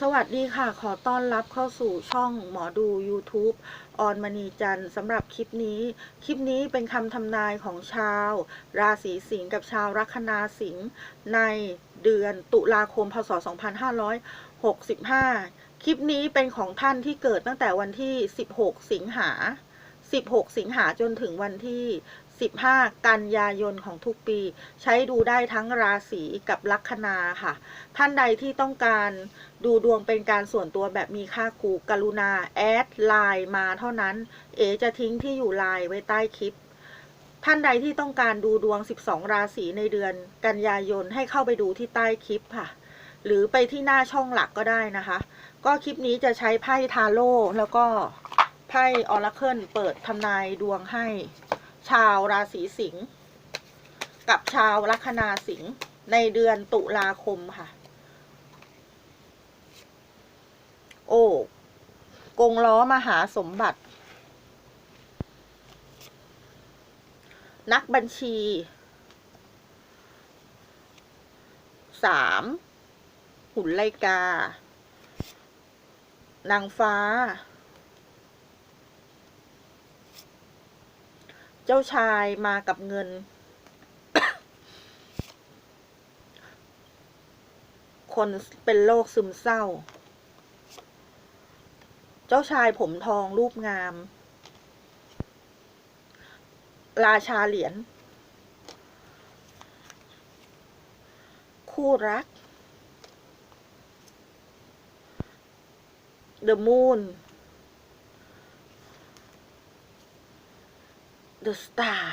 สวัสดีค่ะ ขอต้อนรับเข้าสู่ช่องหมอดู YouTube ออนมณีจันทร์สำหรับคลิปนี้ คลิปนี้เป็นคำทำนายของชาว ราศีสิงห์กับชาวลัคนาสิงห์ในเดือนตุลาคม พศ 2565 คลิปนี้เป็นของท่านที่เกิดตั้งแต่วันที่ 16 สิงหา 16 สิงหาจนถึงวันที่ 15 กันยายนของทุกปี ใช้ดูได้ทั้งราศีกับลัคนาค่ะ ท่านใดที่ต้องการดูดวงเป็นการส่วนตัวแบบมีค่าครูกรุณา แอดไลน์มาเท่านั้น เอจะทิ้งที่อยู่ไลน์ไว้ใต้คลิป ท่านใดที่ต้องการดูดวง 12 ราศีในเดือน กันยายนให้เข้าไปดูที่ใต้คลิปค่ะ หรือไปที่หน้าช่องหลักก็ได้นะคะ ก็คลิปนี้จะใช้ไพ่ทาโร่แล้วก็ไพ่ออราเคิลเปิดทำนายดวงให้ ชาวราศีสิงห์กับชาวลัคนาสิงห์ในเดือนตุลาคมค่ะ โอ้กงล้อมหาสมบัติ นักบัญชีสามหุ่นไลกา นางฟ้า เจ้าชายมากับเงิน คนเป็นโรคซึมเศร้า เจ้าชายผมทองรูปงาม ราชาเหรียญ คู่รัก The Moon The Star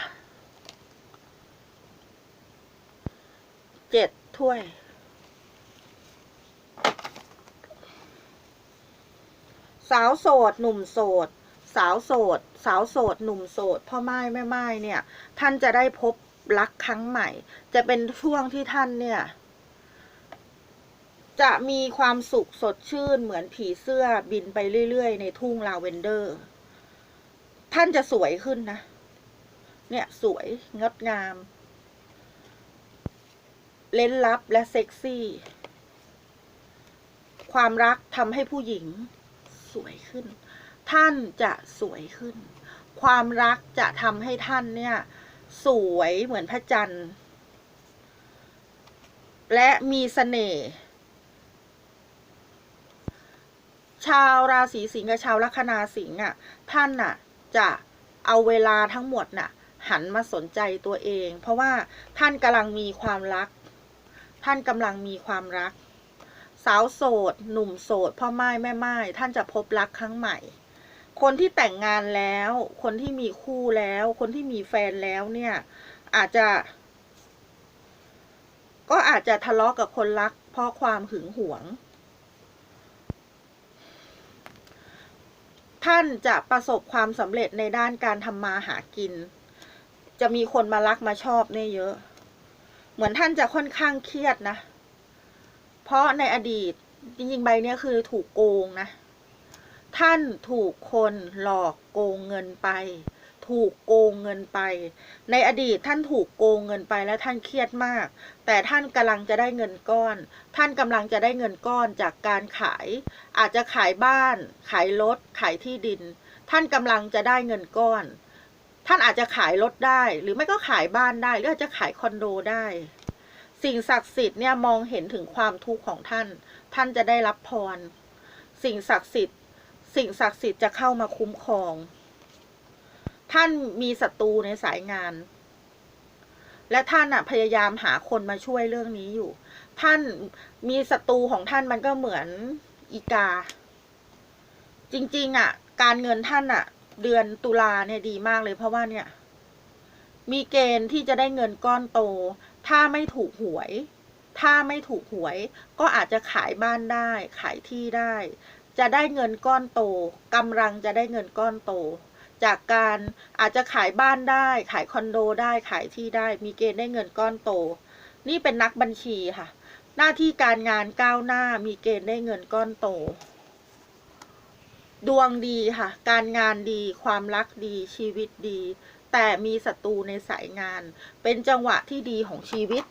เจ็ดถ้วย สาวโสด หนุ่มโสด สาวโสด สาวโสด หนุ่มโสด พ่อไม้แม่ไม้เนี่ย ท่านจะได้พบรักครั้งใหม่ จะเป็นช่วงที่ท่านเนี่ย จะมีความสุขสดชื่นเหมือนผีเสื้อบินไปเรื่อย ๆ ในทุ่งลาเวนเดอร์ ท่านจะสวยขึ้นนะ เนี่ยสวยงดงาม เล้นลับและเซ็กซี่ ความรักทำให้ผู้หญิงสวยขึ้น ท่านจะสวยขึ้น ความรักจะทำให้ท่านเนี่ย สวยเหมือนพระจันทร์ และมีเสน่ห์ชาวราศีสิงห์กับชาวลัคนาสิงห์อะ ท่านน่ะ จะเอาเวลาทั้งหมดน่ะ หันมาสนใจตัวเอง เพราะว่าท่านกำลังมีความรัก ท่านกำลังมีความรัก สาวโสด หนุ่มโสด พ่อไม้แม่ไม้ท่านจะพบรักครั้งใหม่ คนที่แต่งงานแล้ว คนที่มีคู่แล้ว คนที่มีแฟนแล้วเนี่ย อาจจะ ก็อาจจะทะเลาะกับคนรัก เพราะความหึงหวงท่านจะประสบความสำเร็จในด้านการทำมาหากิน จะมีคนมารักมาชอบเนี่ยเยอะ เหมือนท่านจะค่อนข้างเครียดนะ เพราะในอดีตจริงๆใบเนี้ยคือถูกโกงนะ ท่านถูกคนหลอกโกงเงินไป ถูกโกงเงินไป ในอดีตท่านถูกโกงเงินไปแล้วท่านเครียดมาก แต่ท่านกำลังจะได้เงินก้อน ท่านกำลังจะได้เงินก้อนจากการขาย อาจจะขายบ้าน ขายรถ ขายที่ดิน ท่านกำลังจะได้เงินก้อน ท่านอาจจะขายรถได้ หรือไม่ก็ขายบ้านได้ หรืออาจจะขายคอนโดได้ สิ่งศักดิ์สิทธิ์เนี่ยมองเห็นถึงความทุกข์ของท่าน ท่านจะได้รับพร สิ่งศักดิ์สิทธิ์ สิ่งศักดิ์สิทธิ์จะเข้ามาคุ้มครอง ท่านมีศัตรูในสายงาน และท่านอะพยายามหาคนมาช่วยเรื่องนี้อยู่ ท่านมีศัตรูของท่านมันก็เหมือนอีกา จริง ๆ อะ การเงินท่านอะ เดือนตุลาเนี่ยดีมากเลยเพราะว่าเนี่ย มีเกณฑ์ที่จะได้เงินก้อนโต ถ้าไม่ถูกหวย ถ้าไม่ถูกหวย ก็อาจจะขายบ้านได้ ขายที่ได้ จะได้เงินก้อนโตกำลังจะได้เงินก้อนโต จากการอาจจะขายบ้านได้ ขายคอนโดได้ ขายที่ได้ มีเกณฑ์ได้เงินก้อนโต นี่เป็นนักบัญชีค่ะ หน้าที่การงานก้าวหน้า มีเกณฑ์ได้เงินก้อนโต ดวงดีค่ะ การงานดีความรักดีชีวิตดี แต่มีศัตรูในสายงาน เป็นจังหวะที่ดีของชีวิต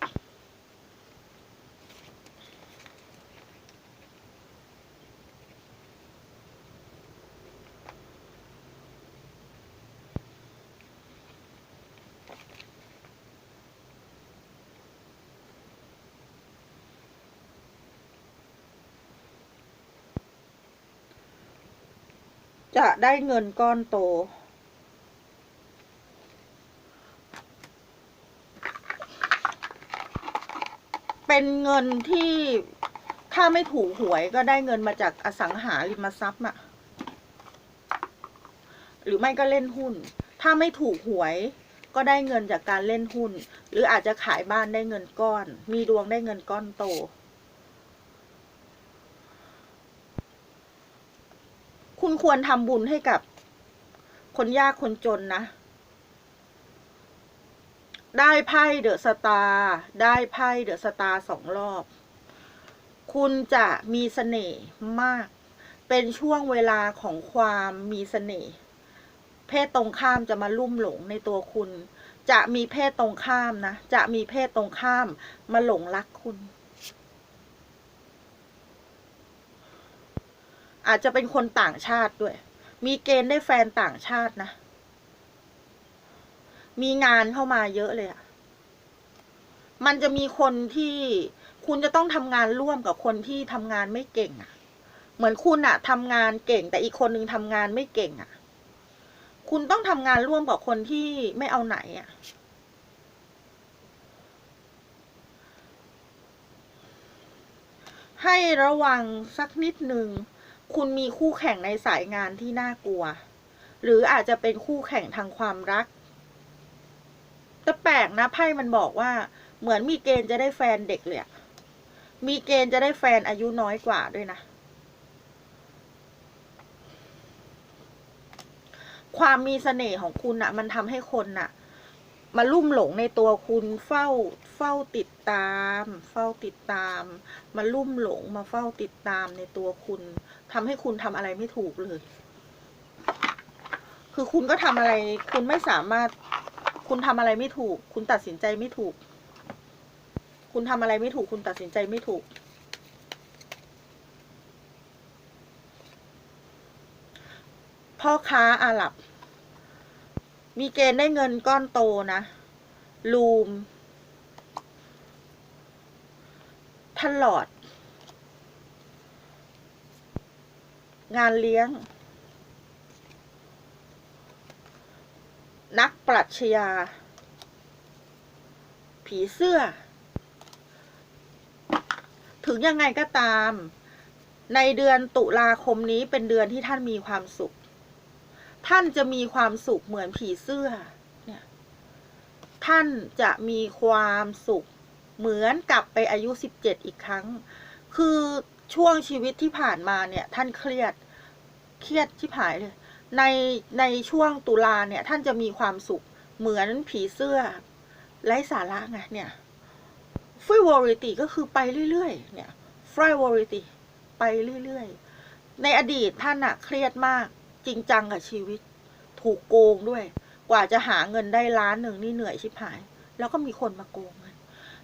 จะได้เงินก้อนโต เป็นเงินที่ถ้าไม่ถูกหวยก็ได้เงินมาจากอสังหาริมทรัพย์อะหรือไม่ก็เล่นหุ้น ถ้าไม่ถูกหวยก็ได้เงินจากการเล่นหุ้น หรืออาจจะขายบ้านได้เงินก้อน มีดวงได้เงินก้อนโต ควรทำบุญให้กับ คนยากคนจนนะ ได้ไพ่เดอะสตาร์ได้ไพ่เดอะสตาร์สองรอบ คุณจะมีเสน่ห์มาก เป็นช่วงเวลาของความมีเสน่ห์เพศตรงข้ามจะมาลุ่มหลงในตัวคุณ จะมีเพศตรงข้ามนะ จะมีเพศตรงข้ามมาหลงรักคุณ อาจจะเป็นคนต่างชาติด้วย มีเกณฑ์ได้แฟนต่างชาตินะ มีงานเข้ามาเยอะเลยอะมันจะมีคนที่คุณจะต้องทำงานร่วมกับคนที่ทำงานไม่เก่งอะเหมือนคุณอะทำงานเก่ง แต่อีกคนนึงทำงานไม่เก่งอะคุณต้องทำงานร่วมกับคนที่ไม่เอาไหนอะให้ระวังสักนิดหนึ่ง คุณมีคู่แข่งในสายงานที่น่ากลัว หรืออาจจะเป็นคู่แข่งทางความรัก แต่แปลกนะไพ่มันบอกว่า เหมือนมีเกณฑ์จะได้แฟนเด็กเลยอะมีเกณฑ์จะได้แฟนอายุน้อยกว่าด้วยนะ ความมีเสน่ห์ของคุณอะมันทำให้คนอะมาลุ่มหลงในตัวคุณเฝ้าเฝ้าติดตาม เฝ้าติดตาม มาลุ่มหลงมาเฝ้าติดตามในตัวคุณ ทำให้คุณทำอะไรไม่ถูกเลย คือคุณก็ทำอะไร คุณไม่สามารถ คุณทำอะไรไม่ถูก คุณตัดสินใจไม่ถูก คุณทำอะไรไม่ถูก คุณตัดสินใจไม่ถูก พ่อค้าอาหรับ มีเกณฑ์ได้เงินก้อนโตนะ ลูมทลอด งานเลี้ยง นักปรัชญา ผีเสื้อ ถึงยังไงก็ตาม ในเดือนตุลาคมนี้เป็นเดือนที่ท่านมีความสุข ท่านจะมีความสุขเหมือนผีเสื้อเนี่ยท่านจะมีความสุขเหมือนกลับไปอายุสิบเจ็ดอีกครั้ง คือช่วงชีวิตที่ผ่านมาเนี่ย ท่านเครียด เครียดที่ผายเลย ในในช่วงตุลาเนี่ย ท่านจะมีความสุขเหมือนผีเสื้อไร้สาระไงเนี่ยฟรีวอริตี้ก็คือไปเรื่อยๆ เนี่ยฟรีวอริตี้ไปเรื่อยๆ ในอดีตท่านอะเครียดมากจริงจังกับชีวิต ถูกโกงด้วย กว่าจะหาเงินได้ล้านหนึ่งนี่เหนื่อยชิบหาย แล้วก็มีคนมาโกง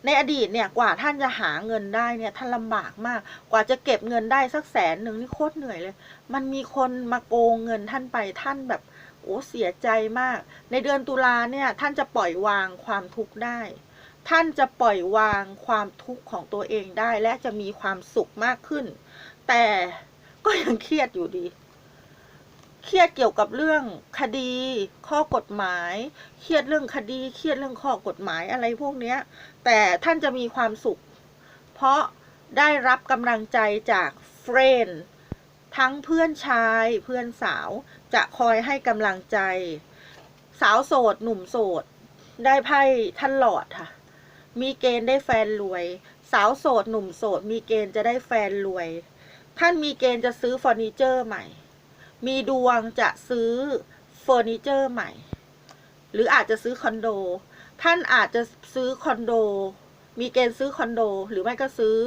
ในอดีตเนี่ยกว่าท่านจะหาเงินได้เนี่ยท่านลำบากมาก กว่าจะเก็บเงินได้สักแสนหนึ่งนี่โคตรเหนื่อยเลย มันมีคนมาโกงเงินท่านไปท่านแบบโอ้เสียใจมาก ในเดือนตุลาเนี่ยท่านจะปล่อยวางความทุกข์ได้ ท่านจะปล่อยวางความทุกข์ของตัวเองได้และจะมีความสุขมากขึ้น แต่ก็ยังเครียดอยู่ดี เครียดเกี่ยวกับเรื่องคดี ข้อกฎหมาย เครียดเรื่องคดี เครียดเรื่องข้อกฎหมายอะไรพวกเนี้ย แต่ท่านจะมีความสุข เพราะได้รับกำลังใจจากเฟรนทั้งเพื่อนชายเพื่อนสาวจะคอยให้กำลังใจ สาวโสด หนุ่มโสด ได้ไพ่ท่านหลอดค่ะ มีเกณฑ์ได้แฟนรวย สาวโสด หนุ่มโสด มีเกณฑ์จะได้แฟนรวย ท่านมีเกณฑ์จะซื้อเฟอร์นิเจอร์ใหม่ มีดวงจะซื้อเฟอร์นิเจอร์ใหม่ หรืออาจจะซื้อคอนโด ท่านอาจจะซื้อคอนโด มีเกณฑ์ซื้อคอนโด หรือไม่ก็ซื้อ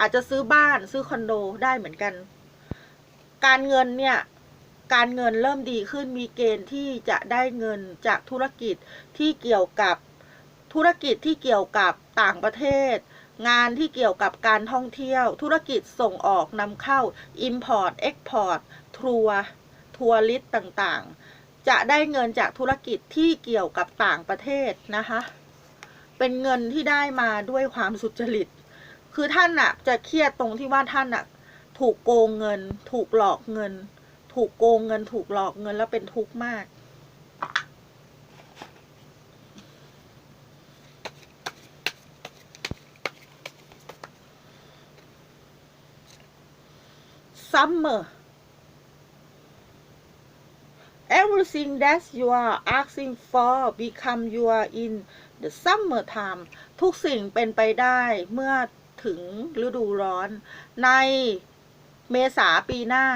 อาจจะซื้อบ้านซื้อคอนโดได้เหมือนกัน การเงินเนี่ยการเงินเริ่มดีขึ้นมีเกณฑ์ที่จะได้เงินจากธุรกิจที่เกี่ยวกับธุรกิจที่เกี่ยวกับต่างประเทศ งานที่เกี่ยวกับการท่องเที่ยว ธุรกิจส่งออกนำเข้า Import Export ทัวร์ทัวริสต่างๆ จะได้เงินจากธุรกิจที่เกี่ยวกับต่างประเทศนะคะ เป็นเงินที่ได้มาด้วยความสุจริต คือท่านน่ะจะเครียดตรงที่ว่าท่านน่ะถูกโกงเงิน ถูกหลอกเงิน ถูกโกงเงิน ถูกหลอกเงินแล้วเป็นทุกข์มาก summer everything that you are asking for become your in the summer time ทุกสิ่งเป็นไปได้เมื่อถึงฤดูร้อน ในเมษาปีหน้า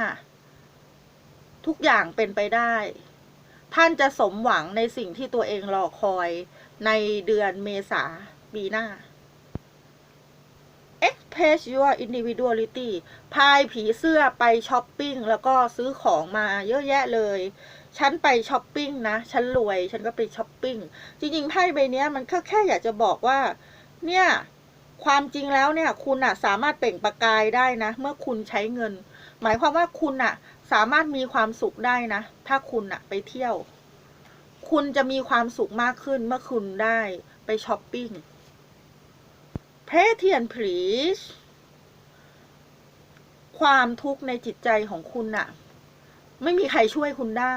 ทุกอย่างเป็นไปได้ ท่านจะสมหวังในสิ่งที่ตัวเองรอคอยในเดือนเมษาปีหน้า express your individuality พายผีเสื้อไปช้อปปิ้ง แล้วก็ซื้อของมาเยอะแยะเลย ฉันไปช้อปปิ้งนะ ฉันรวย ฉันก็ไปช้อปปิ้ง จริงๆ ไพ่ใบเนี้ยมันก็แค่อยากจะบอกว่า เนี่ย ความจริงแล้วเนี่ย คุณอะสามารถเปล่งประกายได้นะ เมื่อคุณใช้เงิน หมายความว่าคุณอะสามารถมีความสุขได้นะ ถ้าคุณอะไปเที่ยว คุณจะมีความสุขมากขึ้นเมื่อคุณได้ไปช้อปปิ้ง Pay attention please ความทุกข์ในจิตใจของคุณน่ะไม่มีใครช่วยคุณได้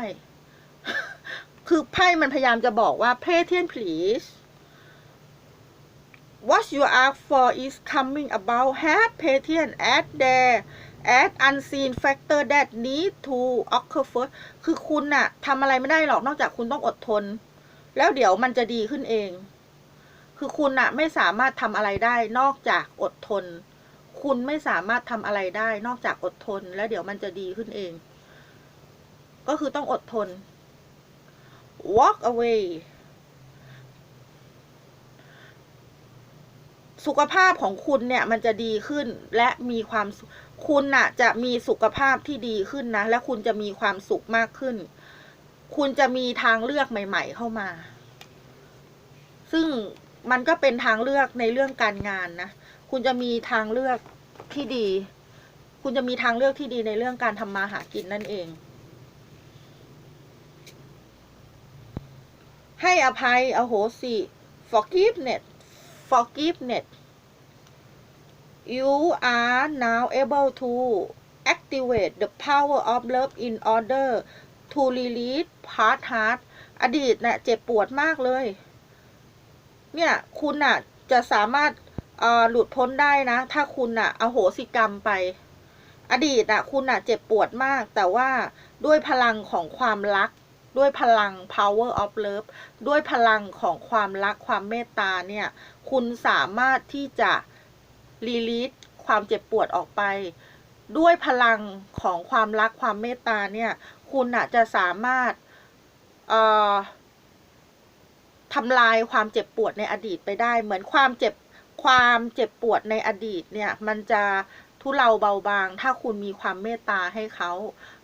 คือไพ่มันพยายามจะบอกว่า pay attention please what you ask for is coming about have patience at there at unseen factor that need to occur first คือคุณน่ะทำอะไรไม่ได้หรอกนอกจากคุณต้องอดทน แล้วเดี๋ยวมันจะดีขึ้นเอง คือคุณน่ะไม่สามารถทำอะไรได้นอกจากอดทน คุณไม่สามารถทำอะไรได้นอกจากอดทน แล้วเดี๋ยวมันจะดีขึ้นเอง ก็คือต้องอดทน walk away สุขภาพของคุณเนี่ยมันจะดีขึ้นและมีความคุณน่ะ จะมีสุขภาพที่ดีขึ้นนะ และคุณจะมีความสุขมากขึ้น คุณจะมีทางเลือกใหม่ ๆ เข้ามา ซึ่งมันก็เป็นทางเลือกในเรื่องการงานนะคุณจะมีทางเลือกที่ดี คุณจะมีทางเลือกที่ดีในเรื่องการทำมาหากินนั่นเอง ให้อภัยอโหสิ forgiveness forgiveness you are now able to activate the power of love in order to release past heart อดีตเนะ่ยเจ็บปวดมากเลย เนี่ย คุณน่ะ จะสามารถหลุดพ้นได้นะ ถ้าคุณน่ะอโหสิกรรมไป อดีตน่ะ คุณน่ะ เจ็บปวดมาก แต่ว่าด้วยพลังของความรัก ด้วยพลัง power of love ด้วยพลังของความรักความเมตตาเนี่ย คุณสามารถที่จะ release ความเจ็บปวดออกไป ด้วยพลังของความรักความเมตตาเนี่ย คุณน่ะจะสามารถเอ่อทำลายความเจ็บปวดในอดีตไปได้ เหมือนความเจ็บความเจ็บปวดในอดีตเนี่ย มันจะทุเลาเบาบาง ถ้าคุณมีความเมตตาให้เขา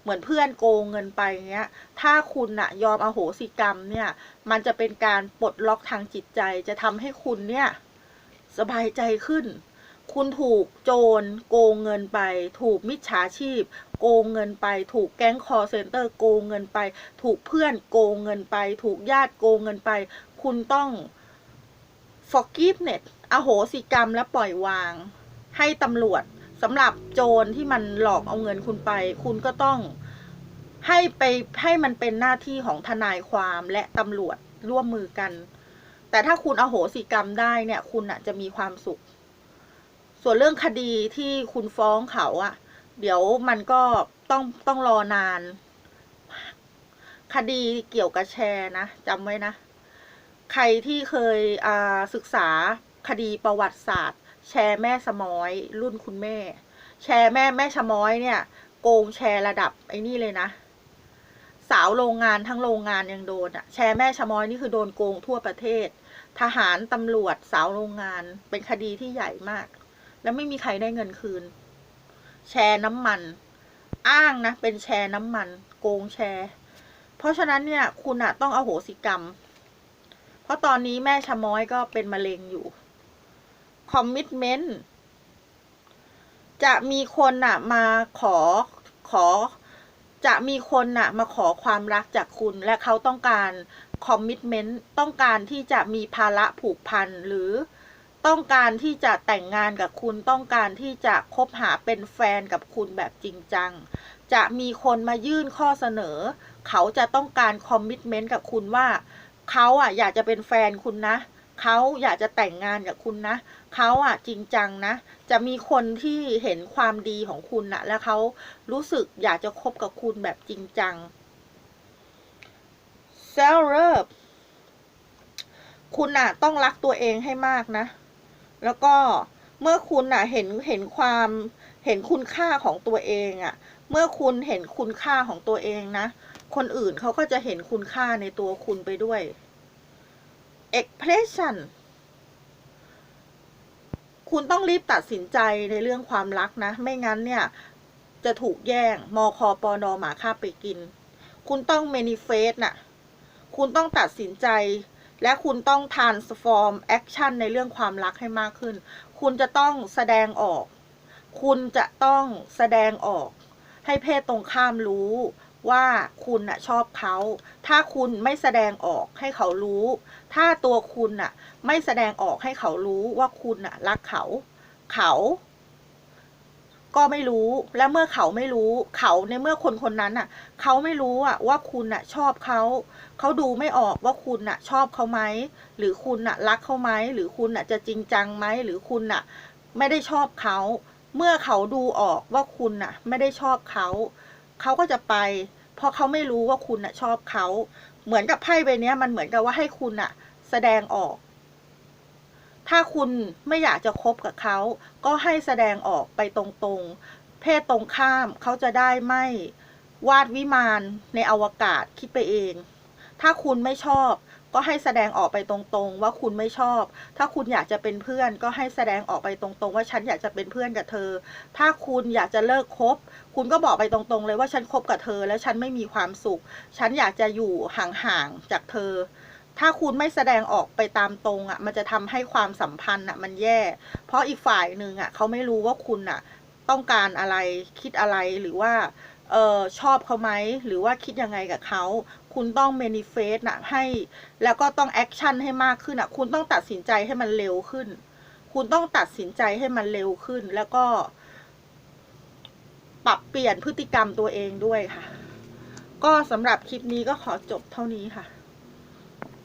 เหมือนเพื่อนโกงเงินไปเงี้ย ถ้าคุณอะยอมอโหสิกรรมเนี่ย มันจะเป็นการปลดล็อกทางจิตใจ จะทำให้คุณเนี่ย สบายใจขึ้น คุณถูกโจรโกงเงินไป ถูกมิจฉาชีพ โกงเงินไป ถูกแก๊งคอร์เซ็นเตอร์โกงเงินไป ถูกเพื่อนโกงเงินไป ถูกญาติโกงเงินไป คุณต้อง forgiveness อโหสิกรรมและปล่อยวาง ให้ตำรวจ สำหรับโจรที่มันหลอกเอาเงินคุณไป คุณก็ต้องให้ไปให้มันเป็นหน้าที่ของทนายความและตำรวจร่วมมือกัน แต่ถ้าคุณอโหสิกรรมได้เนี่ย คุณอะจะมีความสุข ส่วนเรื่องคดีที่คุณฟ้องเขาอะเดี๋ยวมันก็ต้องต้องรอนาน คดีเกี่ยวกับแชร์นะจำไว้นะ ใครที่เคยศึกษาคดีประวัติศาสตร์ แชร์แม่สมอยรุ่นคุณแม่ แชร์แม่แม่ชมอยเนี่ย โกงแชร์ระดับไอ้นี่เลยนะ สาวโรงงานทั้งโรงงานยังโดนอะแชร์แม่ชมอยนี่คือโดนโกงทั่วประเทศ ทหารตำรวจสาวโรงงานเป็นคดีที่ใหญ่มาก แล้วไม่มีใครได้เงินคืน แชร์น้ำมัน อ้างนะ เป็นแชร์น้ำมัน โกงแชร์ เพราะฉะนั้นเนี่ยคุณอะต้องเอาโหสิกรรม เพราะตอนนี้แม่ชะม้อยก็เป็นมะเร็งอยู่ คอมมิ t เมนต์จะมีคนน่ะมาขอขอ จะมีคนน่ะมาขอความรักจากคุณและเขาต้องการคอมมิ t เมนต์ต้องการที่จะมีภาระผูกพันหรือต้องการที่จะแต่งงานกับคุณต้องการที่จะคบหาเป็นแฟนกับคุณแบบจริงจัง จะมีคนมายื่นข้อเสนอ เขาจะต้องการคอมมิชเมนต์กับคุณว่า เขาอะอยากจะเป็นแฟนคุณนะ เขาอยากจะแต่งงานกับคุณนะ เขาอะจริงจังนะ จะมีคนที่เห็นความดีของคุณนะแล้วเขารู้สึกอยากจะคบกับคุณแบบจริงจัง s e l l e r คุณน่ะต้องรักตัวเองให้มากนะ แล้วก็เมื่อคุณน่ะเห็นเห็นความเห็นคุณค่าของตัวเองอะ่ะเมื่อคุณเห็นคุณค่าของตัวเองนะ คนอื่นเขาก็จะเห็นคุณค่าในตัวคุณไปด้วย expression คุณต้องรีบตัดสินใจในเรื่องความรักนะ ไม่งั้นเนี่ย จะถูกแย่งมอคอปอนอหมาค่าบไปกิน คุณต้อง manifest น่ะ คุณต้องตัดสินใจ และคุณต้อง transform action ในเรื่องความรักให้มากขึ้น คุณจะต้องแสดงออก คุณจะต้องแสดงออก ให้เพศตรงข้ามรู้ ว่าคุณน่ะชอบเขา ถ้าคุณไม่แสดงออกให้เขารู้ ถ้าตัวคุณน่ะไม่แสดงออกให้เขารู้ว่าคุณน่ะรักเขา เขาก็ไม่รู้และเมื่อเขาไม่รู้เขาในเมื่อคนคนนั้นน่ะ เขาไม่รู้อะว่าคุณน่ะชอบเขา เขาดูไม่ออกว่าคุณน่ะชอบเขาไหมหรือคุณน่ะรักเขาไหมหรือคุณน่ะจะจริงจังไหมหรือคุณน่ะ ไม่ได้ชอบเขา เมื่อเขาดูออกว่าคุณน่ะ ไม่ได้ชอบเขา เขาก็จะไป เพราะเขาไม่รู้ว่าคุณน่ะชอบเขา เหมือนกับไพ่ใบนี้มันเหมือนกับว่าให้คุณน่ะแสดงออก ถ้าคุณไม่อยากจะคบกับเขา ก็ให้แสดงออกไปตรงๆ เพศตรงข้ามเขาจะได้ไม่วาดวิมานในอวกาศคิดไปเอง ถ้าคุณไม่ชอบ ก็ให้แสดงออกไปตรงๆ ว่าคุณไม่ชอบ ถ้าคุณอยากจะเป็นเพื่อน ก็ให้แสดงออกไปตรงๆ ว่าฉันอยากจะเป็นเพื่อนกับเธอ ถ้าคุณอยากจะเลิกคบ คุณก็บอกไปตรงๆ เลยว่าฉันคบกับเธอ แล้วฉันไม่มีความสุข ฉันอยากจะอยู่ห่างๆ จากเธอ ถ้าคุณไม่แสดงออกไปตามตรงอะ มันจะทำให้ความสัมพันธ์อะมันแย่ เพราะอีกฝ่ายหนึ่งอะเขาไม่รู้ว่าคุณอะ ต้องการอะไร คิดอะไร หรือว่า เออชอบเขาไหมหรือว่าคิดยังไงกับเขา คุณต้องเมนิเฟสนะให้แล้วก็ต้องแอคชั่นให้มากขึ้นอะคุณต้องตัดสินใจให้มันเร็วขึ้น คุณต้องตัดสินใจให้มันเร็วขึ้น แล้วก็ ปรับเปลี่ยนพฤติกรรมตัวเองด้วยค่ะ ก็สำหรับคลิปนี้ก็ขอจบเท่านี้ค่ะ